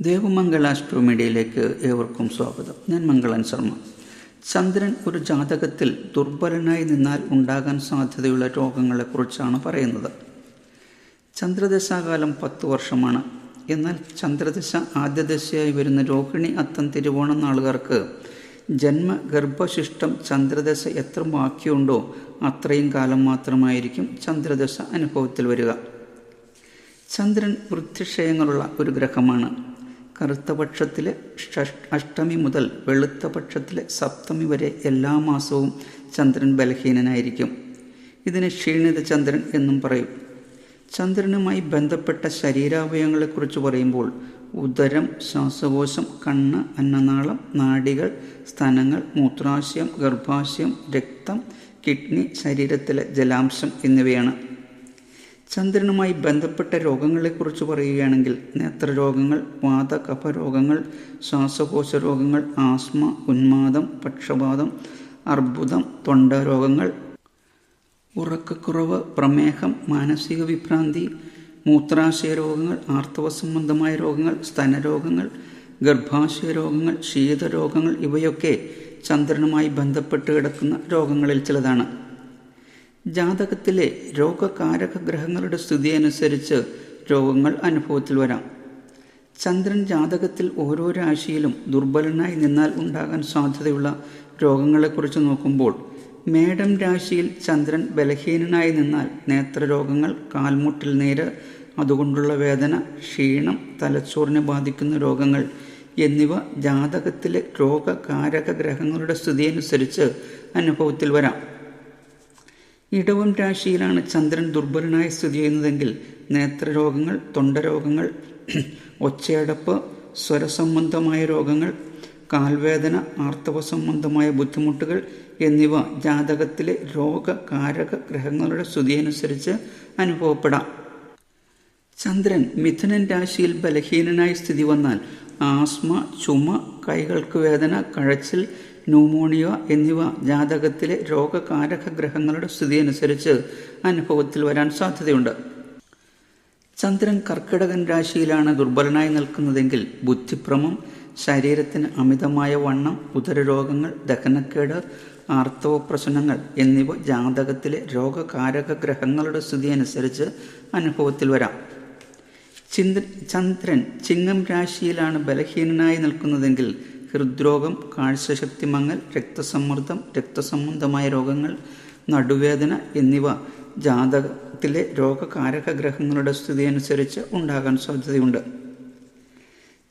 ദേവമംഗളാസ്ട്രോ മീഡിയയിലേക്ക് ഏവർക്കും സ്വാഗതം. ഞാൻ മംഗളൻ ശർമ്മ. ചന്ദ്രൻ ഒരു ജാതകത്തിൽ ദുർബലനായി നിന്നാൽ ഉണ്ടാകാൻ സാധ്യതയുള്ള രോഗങ്ങളെക്കുറിച്ചാണ് പറയുന്നത്. ചന്ദ്രദശാകാലം പത്ത് വർഷമാണ്. എന്നാൽ ചന്ദ്രദശ ആദ്യ ദശയായി വരുന്ന രോഹിണി അത്തം തിരുവോണം നാളുകാർക്ക് ജന്മ ഗർഭശിഷ്ടം ചന്ദ്രദശ എത്ര ബാക്കിയുണ്ടോ അത്രയും കാലം മാത്രമായിരിക്കും ചന്ദ്രദശ അനുഭവത്തിൽ വരിക. ചന്ദ്രൻ വൃത്തിക്ഷയങ്ങളുള്ള ഒരു ഗ്രഹമാണ്. കറുത്ത പക്ഷത്തിലെ അഷ്ടമി മുതൽ വെളുത്ത പക്ഷത്തിലെ സപ്തമി വരെ എല്ലാ മാസവും ചന്ദ്രൻ ബലഹീനനായിരിക്കും. ഇതിന് ക്ഷീണിത ചന്ദ്രൻ എന്നും പറയും. ചന്ദ്രനുമായി ബന്ധപ്പെട്ട ശരീരാവയവങ്ങളെക്കുറിച്ച് പറയുമ്പോൾ ഉദരം ശ്വാസകോശം കണ്ണ് അന്നനാളം നാഡികൾ സ്തനങ്ങൾ മൂത്രാശയം ഗർഭാശയം രക്തം കിഡ്നി ശരീരത്തിലെ ജലാംശം എന്നിവയാണ്. ചന്ദ്രനുമായി ബന്ധപ്പെട്ട രോഗങ്ങളെക്കുറിച്ച് പറയുകയാണെങ്കിൽ നേത്രരോഗങ്ങൾ വാതകഫ രോഗങ്ങൾ ശ്വാസകോശ രോഗങ്ങൾ ആസ്മ ഉന്മാദം പക്ഷപാതം അർബുദം തൊണ്ട രോഗങ്ങൾ ഉറക്കക്കുറവ് പ്രമേഹം മാനസിക വിഭ്രാന്തി മൂത്രാശയ രോഗങ്ങൾ ആർത്തവ സംബന്ധമായ രോഗങ്ങൾ സ്തനരോഗങ്ങൾ ഗർഭാശയ രോഗങ്ങൾ ശീതരോഗങ്ങൾ ഇവയൊക്കെ ചന്ദ്രനുമായി ബന്ധപ്പെട്ട് കിടക്കുന്ന രോഗങ്ങളിൽ ചിലതാണ്. ജാതകത്തിലെ രോഗകാരക ഗ്രഹങ്ങളുടെ സ്ഥിതി അനുസരിച്ച് രോഗങ്ങൾ അനുഭവത്തിൽ വരാം. ചന്ദ്രൻ ജാതകത്തിൽ ഓരോ രാശിയിലും ദുർബലനായി നിന്നാൽ ഉണ്ടാകാൻ സാധ്യതയുള്ള രോഗങ്ങളെക്കുറിച്ച് നോക്കുമ്പോൾ മേടം രാശിയിൽ ചന്ദ്രൻ ബലഹീനനായി നിന്നാൽ നേത്രരോഗങ്ങൾ കാൽമുട്ടിൽ നീര് അതുകൊണ്ടുള്ള വേദന ക്ഷീണം തലച്ചോറിനെ ബാധിക്കുന്ന രോഗങ്ങൾ എന്നിവ ജാതകത്തിലെ രോഗകാരക ഗ്രഹങ്ങളുടെ സ്ഥിതി അനുസരിച്ച് അനുഭവത്തിൽ വരാം. ഇടവം രാശിയിലാണ് ചന്ദ്രൻ ദുർബലനായി സ്ഥിതി ചെയ്യുന്നതെങ്കിൽ നേത്രരോഗങ്ങൾ തൊണ്ടരോഗങ്ങൾ ഒച്ചയടപ്പ് സ്വരസംബന്ധമായ രോഗങ്ങൾ കാൽവേദന ആർത്തവ സംബന്ധമായ ബുദ്ധിമുട്ടുകൾ എന്നിവ ജാതകത്തിലെ രോഗകാരക ഗ്രഹങ്ങളുടെ സ്ഥിതി അനുസരിച്ച് അനുഭവപ്പെടാം. ചന്ദ്രൻ മിഥുനൻ രാശിയിൽ ബലഹീനനായി സ്ഥിതി വന്നാൽ ആസ്മ ചുമ കൈകൾക്ക് വേദന കഴച്ചിൽ ന്യൂമോണിയ എന്നിവ ജാതകത്തിലെ രോഗകാരക ഗ്രഹങ്ങളുടെ സ്ഥിതി അനുസരിച്ച് അനുഭവത്തിൽ വരാൻ സാധ്യതയുണ്ട്. ചന്ദ്രൻ കർക്കിടകൻ രാശിയിലാണ് ദുർബലനായി നിൽക്കുന്നതെങ്കിൽ ബുദ്ധിഭ്രമം ശരീരത്തിന് അമിതമായ വണ്ണം ഉദരരോഗങ്ങൾ ദഹനക്കേട് ആർത്തവ പ്രശ്നങ്ങൾ എന്നിവ ജാതകത്തിലെ രോഗകാരക ഗ്രഹങ്ങളുടെ സ്ഥിതി അനുസരിച്ച് അനുഭവത്തിൽ വരാം. ചിന്ത ചന്ദ്രൻ ചിങ്ങം രാശിയിലാണ് ബലഹീനനായി നിൽക്കുന്നതെങ്കിൽ ഹൃദ്രോഗം കാഴ്ചശക്തി മങ്ങൽ രക്തസമ്മർദ്ദം രക്തസംബന്ധമായ രോഗങ്ങൾ നടുവേദന എന്നിവ ജാതകത്തിലെ രോഗകാരക ഗ്രഹങ്ങളുടെ സ്ഥിതി അനുസരിച്ച് ഉണ്ടാകാൻ സാധ്യതയുണ്ട്.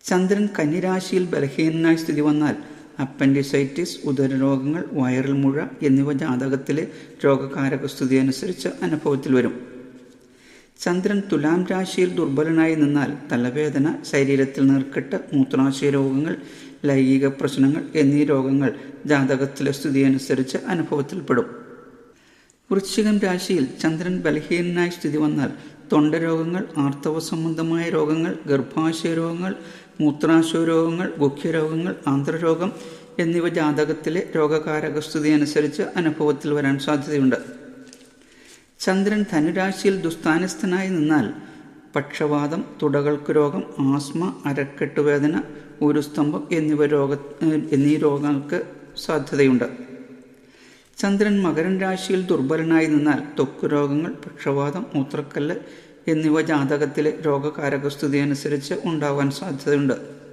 ചന്ദ്രൻ കന്നിരാശിയിൽ ബലഹീനനായി സ്ഥിതി വന്നാൽ അപ്പൻഡിസൈറ്റിസ് ഉദരരോഗങ്ങൾ വൈറൽ മുഴ എന്നിവ ജാതകത്തിലെ രോഗകാരക സ്ഥിതി അനുസരിച്ച് അനുഭവത്തിൽ വരും. ചന്ദ്രൻ തുലാം രാശിയിൽ ദുർബലനായി നിന്നാൽ തലവേദന ശരീരത്തിൽ നീർക്കെട്ട് മൂത്രാശയ രോഗങ്ങൾ ലൈംഗിക പ്രശ്നങ്ങൾ എന്നീ രോഗങ്ങൾ ജാതകത്തിലെ സ്ഥിതി അനുസരിച്ച് അനുഭവത്തിൽപ്പെടും. വൃശ്ചികം രാശിയിൽ ചന്ദ്രൻ ബലഹീനനായി സ്ഥിതി വന്നാൽ തൊണ്ടരോഗങ്ങൾ ആർത്തവ സംബന്ധമായ രോഗങ്ങൾ ഗർഭാശയ രോഗങ്ങൾ മൂത്രാശയ രോഗങ്ങൾ ഗുഖ്യരോഗങ്ങൾ ആന്ത്രരോഗം എന്നിവ ജാതകത്തിലെ രോഗകാരക സ്ഥിതി അനുസരിച്ച് അനുഭവത്തിൽ വരാൻ സാധ്യതയുണ്ട്. ചന്ദ്രൻ ധനുരാശിയിൽ ദുസ്ഥാനസ്ഥനായി നിന്നാൽ പക്ഷവാതം തുടകൾക്ക് രോഗം ആസ്മ അരക്കെട്ടുവേദന ഒരു സ്തംഭം എന്നിവ രോഗ എന്നീ രോഗങ്ങൾക്ക് സാധ്യതയുണ്ട്. ചന്ദ്രൻ മകരൻ രാശിയിൽ ദുർബലനായി നിന്നാൽ ത്വക്ക് രോഗങ്ങൾ പക്ഷവാതം മൂത്രക്കല്ല് എന്നിവ ജാതകത്തിലെ രോഗകാരകസ്ഥിതി അനുസരിച്ച് ഉണ്ടാവാൻ സാധ്യതയുണ്ട്.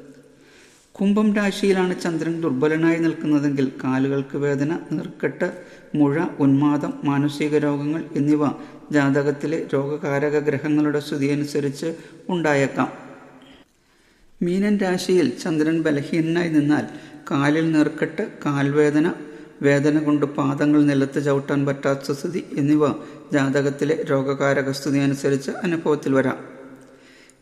കുംഭം രാശിയിലാണ് ചന്ദ്രൻ ദുർബലനായി നിൽക്കുന്നതെങ്കിൽ കാലുകൾക്ക് വേദന നീർക്കെട്ട് മുഴ ഉന്മാദം മാനസിക രോഗങ്ങൾ എന്നിവ ജാതകത്തിലെ രോഗകാരക ഗ്രഹങ്ങളുടെ സ്ഥിതി അനുസരിച്ച് ഉണ്ടായേക്കാം. മീനൻ രാശിയിൽ ചന്ദ്രൻ ബലഹീനനായി നിന്നാൽ കാലിൽ നീർക്കെട്ട് കാൽവേദന വേദന കൊണ്ട് പാദങ്ങൾ നിലത്ത് ചവിട്ടാൻ പറ്റാത്ത സ്ഥിതി എന്നിവ ജാതകത്തിലെ രോഗകാരക സ്ഥിതി അനുസരിച്ച് അനുഭവത്തിൽ വരാം.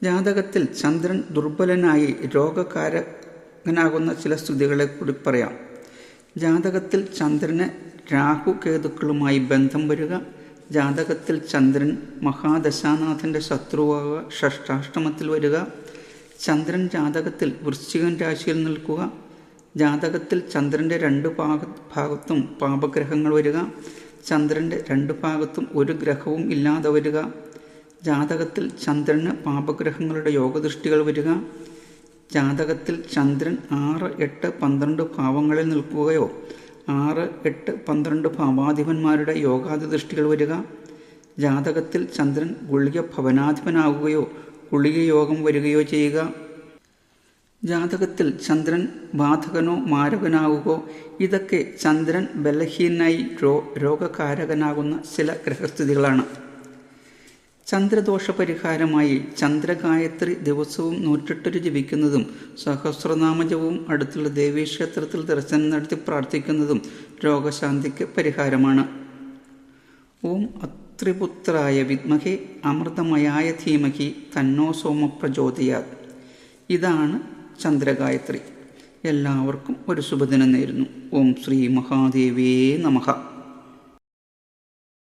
ജാതകത്തിൽ ചന്ദ്രൻ ദുർബലനായി രോഗകാരകനാകുന്ന ചില സ്ഥിതികളെ കൂടി പറയാം. ജാതകത്തിൽ ചന്ദ്രന് രാഹു കേതുക്കളുമായി ബന്ധം വരിക ജാതകത്തിൽ ചന്ദ്രൻ മഹാദശാനാഥന്റെ ശത്രുവാകുക ഷഷ്ടാഷ്ടമത്തിൽ വരിക ചന്ദ്രൻ ജാതകത്തിൽ വൃശ്ചികൻ രാശിയിൽ നിൽക്കുക. ജാതകത്തിൽ ചന്ദ്രന്റെ രണ്ട് ഭാഗ ഭാഗത്തും പാപഗ്രഹങ്ങൾ വരിക. ചന്ദ്രന്റെ രണ്ട് ഭാഗത്തും ഒരു ഗ്രഹവും ഇല്ലാതെ വരിക. ജാതകത്തിൽ ചന്ദ്രന് പാപഗ്രഹങ്ങളുടെ യോഗദൃഷ്ടികൾ വരിക. ജാതകത്തിൽ ചന്ദ്രൻ ആറ് എട്ട് പന്ത്രണ്ട് ഭാവങ്ങളിൽ നിൽക്കുകയോ ആറ് എട്ട് പന്ത്രണ്ട് ഭാവാധിപന്മാരുടെ യോഗാദി ദൃഷ്ടികൾ വരിക. ജാതകത്തിൽ ചന്ദ്രൻ ഗുളിക ഭവനാധിപനാകുകയോ ഗുളിക യോഗം വരികയോ ചെയ്യുക. ജാതകത്തിൽ ചന്ദ്രൻ ബാധകനോ മാരകനാകുകയോ ഇതൊക്കെ ചന്ദ്രൻ ബലഹീനായി രോ രോഗകാരകനാകുന്ന ചില ഗ്രഹസ്ഥിതികളാണ്. ചന്ദ്രദോഷ പരിഹാരമായി ചന്ദ്രഗായത്രി ദിവസവും നൂറ്റെട്ടൊരു ജപിക്കുന്നതും സഹസ്രനാമജവും അടുത്തുള്ള ദേവീക്ഷേത്രത്തിൽ ദർശനം നടത്തി പ്രാർത്ഥിക്കുന്നതും രോഗശാന്തിക്ക് പരിഹാരമാണ്. ഓം അത്രിപുത്രായ വിദ്മഹി അമൃതമയായ ധീമഹി തന്നോ സോമ പ്രചോദയാത്. ഇതാണ് ചന്ദ്രഗായത്രി. എല്ലാവർക്കും ഒരു ശുഭദിനം നേരുന്നു. ഓം ശ്രീ മഹാദേവേ നമഃ.